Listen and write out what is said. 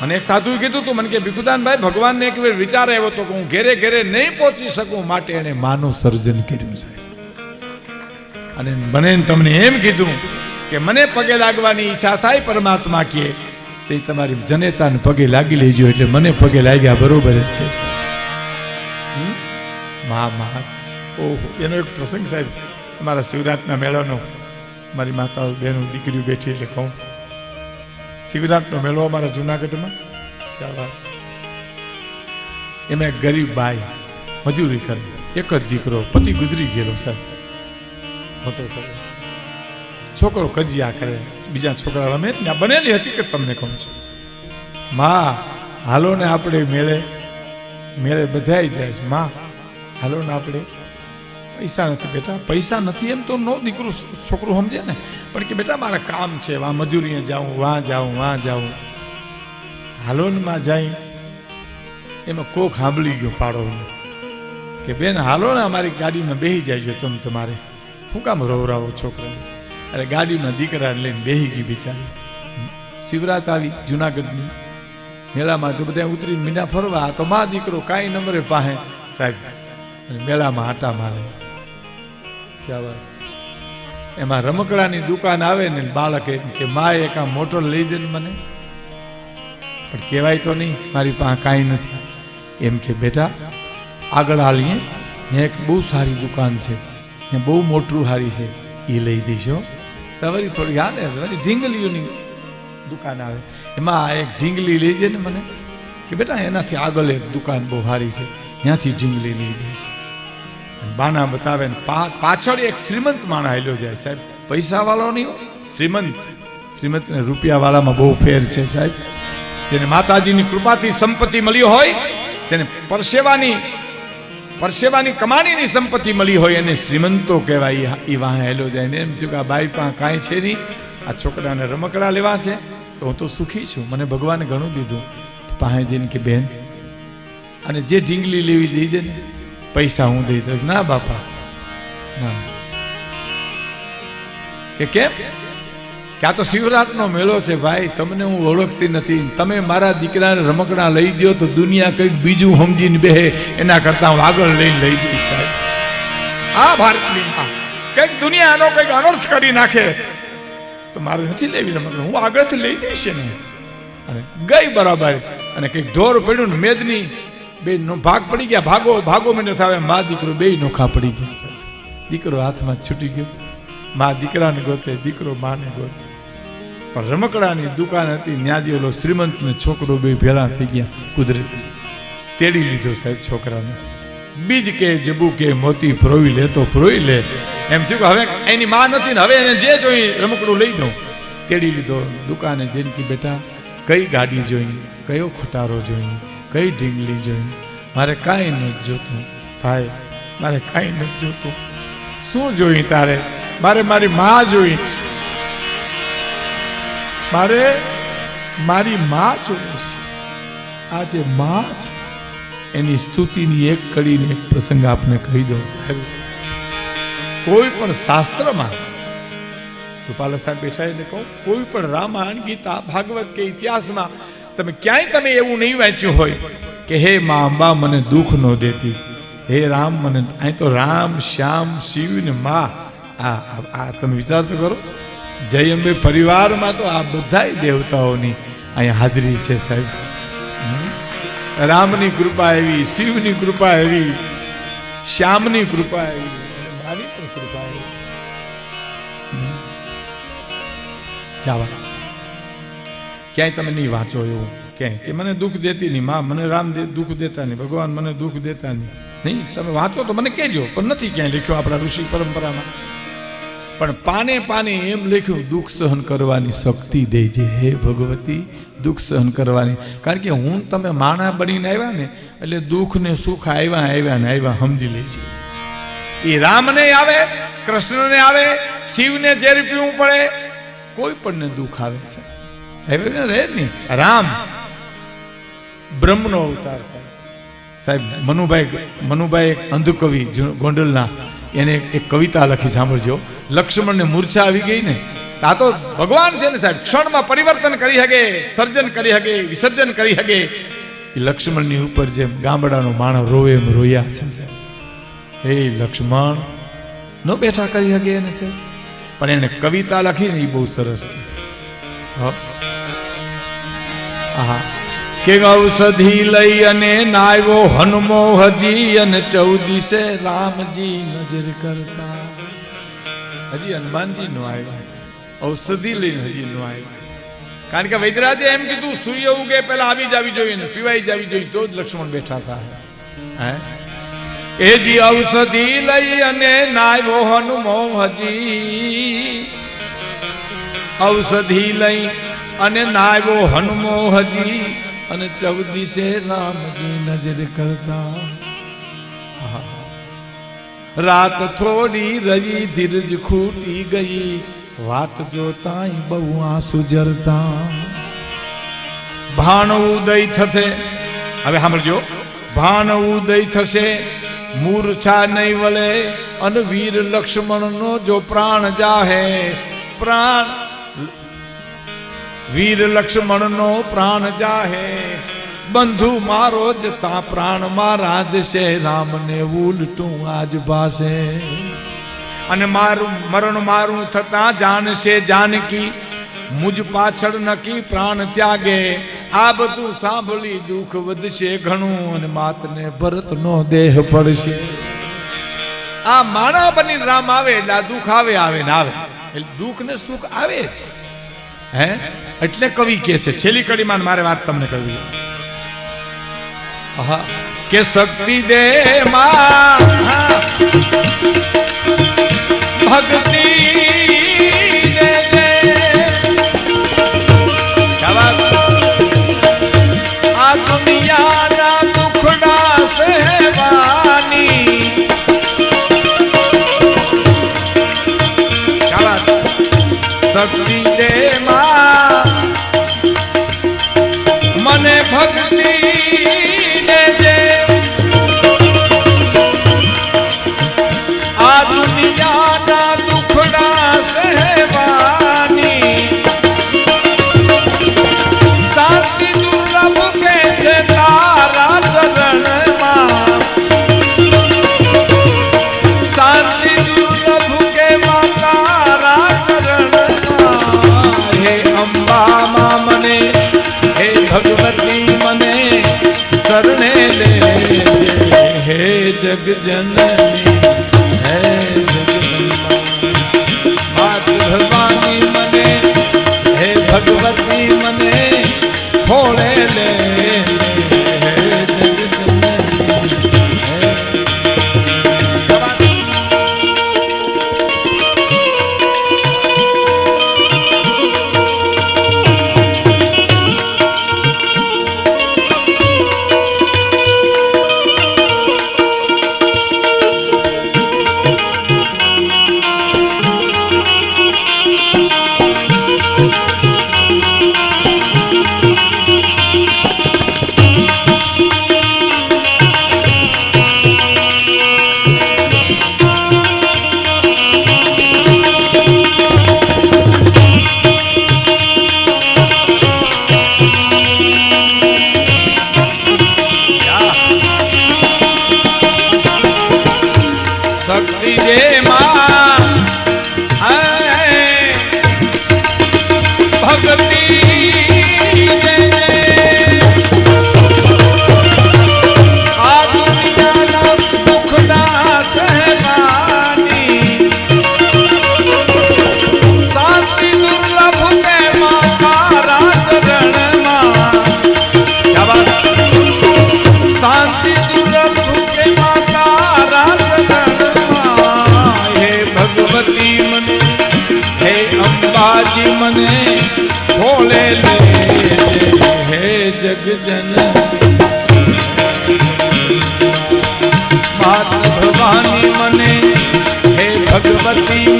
મને એક સાધુએ કીધું તું, મને કે, ભીખુદાનભાઈ, ભગવાનને એક વિચાર આવ્યો તો કે હું ઘેરે ઘેરે નહીં પહોંચી શકું માટે એણે માનું સર્જન કર્યું છે. અને મને તમને એમ કીધું કે, મને પગે લાગવાની ઈચ્છા થાય પરમાત્મા કે, તે તમારી જનેતાને પગે લાગી લેજો એટલે મને પગે લાગ્યા બરોબર જ છે? મહા મહા ઓહો, એનો એક પ્રસંગ સાહેબ, અમારા શિવરાતના મેળાનો. મારી માતા બહેનું, દીકરીઓ બેઠી એટલે કહું. શિવરાજનો મેળો અમારા જુનાગઢમાં? ક્યાં એમાં ગરીબ બાઈ મજૂરી કરી. એક જ દીકરો, પતિ ગુજરી ગયેલો સાહેબ. મોટો કર્યો છોકરો કજિયા કરે. બીજા છોકરા રમે ને બનેલી હકીકત તમને કહું છું. માં હાલો ને આપણે મેળે મેળે બધાય જાય છે. માં હાલો ને આપણે પૈસા નથી બેટા, પૈસા નથી એમ તો નો દીકરો છોકરો સમજે ને. પણ કે બેટા, મારા કામ છે વા મજૂરીએ જાઉં, વાં જાઉં વાં જાઉં. હાલોનમાં જાય. એમાં કોક સાંભળી ગયો પાડો કે બેન, હાલો ને, અમારી ગાડીમાં બેસી જાય તમે તમારે. શું કામ રવરાવો છોકરાને? અરે ગાડીમાં દીકરાને લઈને બેહી ગઈ બિચારી. શિવરાત આવી જુનાગઢની. મેળામાં તો બધા ઉતરીને મીના ફરવા. તો મા દીકરો કાંઈ નંબરે પાસે સાહેબ અને મેળામાં આટા મારે. એમાં રમકડાની દુકાન આવે ને બાળક એમ કે મા એક આ મોટો લઈ દે મને. પણ કહેવાય તો નહીં, મારી પાસે કાંઈ નથી. એમ કે, બેટા, આગળ હાલીએ. ને એક બહુ સારી દુકાન છે. ને બહુ મોટું સારી છે. એ લઈ દઈશો તો વળી થોડી હાલે વળી ઢીંગલીઓની દુકાન આવે. એમાં એક ઢીંગલી લઈ દે ને મને. કે, બેટા, એનાથી આગળ એક દુકાન બહુ સારી છે. ત્યાંથી ઢીંગલી લઈ દઈશ. બાના બતાવે ને પાછળ એક શ્રીમંત માણસ હાલ્યો જાય સાહેબ. પૈસા વાળો નહીં શ્રીમંત. શ્રીમંત ને રૂપિયા વાળામાં બહુ ફેર છે સાહેબ. જેને માતાજીની કૃપાથી સંપત્તિ મળી હોય, તેને પરસેવાની પરસેવાની કમાણીની સંપત્તિ મળી હોય એને શ્રીમંતો કહેવાય એ વાહ હેલો જાય ને. એમ થયું કે આ બાઈ પા કાંઈ છે નહીં. આ છોકરાને રમકડા લેવા છે. તો હું તો સુખી છું. મને ભગવાને ઘણું દીધું. પાસે જઈને કે બેન, અને જે ઢીંગલી લેવી દઈ ને. પૈસા હું દઈ દઉં. ના, બાપા. ના. કે કેમ? કે આ તો શિવરાતનો મેળો છે, ભાઈ. તમને હું ઓળખતી નથી. તમે મારા દીકરાને રમકડા લઈ દો તો દુનિયા કંઈક બીજું સમજીને બેહે. એના કરતા હું આગળ લઈને લઈ દઈશ સાહેબ. આ ભારતની કંઈક દુનિયાનો કંઈક અનર્થ કરી નાખે. તો મારે નથી લેવી રમકડા. હું આગળથી લઈ દઈશ ને અને ગઈ બરાબર. અને કંઈક ઢોર પડ્યું ને મેદની. બે નો ભાગ પડી ગયા. ભાગો ભાગો મને થાવે મા દીકરો બે નોખા પડી ગયા દીકરો હાથમાં છૂટી ગયો. મા દીકરાને ગોતે, દીકરો માને ગોતે. પણ રમકડાની દુકાન હતી. ન્યાજી ઓલો શ્રીમંત ને છોકરો બે ભેળા થઈ ગયા કુદરતી. તેડી લીધો સાહેબ છોકરાને. બીજ કે, જબુ કે, મોતી ફરોવી લે તો ફ્રોવી લે. એમ થયું કે હવે એની માં નથી ને હવે એને જે જોઈ રમકડું લઈ દઉં. તેડી લીધો. દુકાને જેમ કે બેટા કઈ ગાડી જોઈ? કયો ખટારો જોઈ? કઈ ઢીંગલી જોઈ? મારે કાંઈ નથી જોતું. ભાઈ, મારે કાંઈ નથી જોતું. શું જોઈ તારે? મારે મારી માં જોઈ. મારે મારી માં જોઈ છે. આ જે માં છે, એની સ્તુતિની એક કડીને એક પ્રસંગ આપને કહી દઉં સાહેબ. કોઈ પણ શાસ્ત્રમાં રૂપાલા સાહેબ બેઠા એટલે કહું, કોઈ પણ રામાયણ, ગીતા, ભાગવત કે ઇતિહાસમાં તમે ક્યાંય તમે એવું નહીં વાંચ્યું હોય કે હે મા, અંબા મને દુઃખ ન દેતી. હે રામ, મને અહીં તો રામ, શ્યામ, શિવ ને મા. આ, આ- તમે વિચાર તો કરો. જય અંબે પરિવારમાં તો આ બધા દેવતાઓની અહીંયા હાજરી છે સાહેબ? રામની કૃપા એવી, શિવની કૃપા એવી, શ્યામની કૃપા એવી મારી કૃપા એવી. ક્યાં વાત? ક્યાંય તમે નહીં વાંચો એવું? ક્યાંય? કે મને દુઃખ દેતી નહીં. માં, મને રામ દુઃખ દેતા નહીં. ભગવાન મને દુઃખ દેતા નહીં. નહીં, તમે વાંચો તો મને કહેજો, પણ નથી ક્યાંય લખ્યો આપણા ઋષિ પરંપરામાં. પણ પાને પાને એમ લખ્યું, દુઃખ સહન કરવાની શક્તિ દેજે હે ભગવતી, દુઃખ સહન કરવાની. કારણ કે હું તમે માણા બનીને આવ્યા ને, એટલે દુઃખ ને સુખ આવ્યા આવ્યા ને આવ્યા, સમજી લેજો. એ રામને આવે, કૃષ્ણને આવે, શિવને ઝેર પીવું પડે, કોઈ પણ ને દુઃખ આવે છે. રામ. બ્રહ્મનો અવતાર સાહેબ. સાહેબ, મનુભાઈ મનુભાઈ અંધકવિ ગોંડલના એને એક- કવિતા લખી સાંભળજો. લક્ષ્મણને મૂર્છા આવી ગઈ ને. આ તો ભગવાન છે ને સાહેબ. ક્ષણમાં પરિવર્તન કરી શકે સર્જન કરી શકે વિસર્જન કરી શકે એ લક્ષ્મણની ઉપર જેમ ગામડાનો માણસ રોવે એમ રોયા છે સાહેબ. હે લક્ષ્મણ, નો બેઠા કરી શકે એને છે પણ એને કવિતા લખી ને એ બહુ સરસ છે. હા. કે ઔષધિ લઈ અને નાવ્યો હનુમો હજી અને ચૌદીસે રામજી નજર કરતા હજી હનુમાનજી નો આવ્યા ઔષધિ લઈને હજી નો આવ્યા કારણ કે વૈદરાજે એમ કીધું સૂર્ય ઉગે પહેલા આવી જવી જોઈએ ને પીવાઈ જવી જોઈએ તો જ લક્ષ્મણ બેઠા થાય હે એ જી ઔષધિ લઈ અને નાવ્યો હનુમો હજી ઔષધિ લઈ અને નાવ્યો હનુમો હજી અને ચૌદીસે રામજી નજર કરતા. રાત થોડી રહી, ધીરજ ખૂટી ગઈ વાટ જોતા બહુ આંસુ જરતા ભાણ ઉદય થશે. હવે સાંભળજો. ભાણ ઉદય થશે. મૂર્છા નહીં વળે અને વીર લક્ષ્મણનો જો પ્રાણ જાહે, પ્રાણ વીર લક્ષ્મણનો પ્રાણ જાહે. બંધુ મારો જતા પ્રાણ મારા જશે રામને ઉલટું આજ ભાષે અને મારું મરણ મારું થતા જાણશે જાનકી, મુજ પાછળ નકી પ્રાણ ત્યાગે. આ બધું સાંભળી દુઃખ વધશે ઘણું અને માતને ભરતનો દેહ પડશે. આ માણા બની રામ આવે એટલે આ દુઃખ આવે આવે ને આવે. એટલે દુઃખ ને સુખ આવે જ. હે એટલે કવિ કે છે છેલ્લી કડીમાં મારે વાત તમને કરવી આહા. કે શક્તિ દે માં શક્તિ દે માં હે જગ જનની હે જગદંબા માત ભવાની મને હે ભગવતી મને ખોળે બાજી મને ખોલે લે હે જગજન માત ભવાની મને હે ભગવતી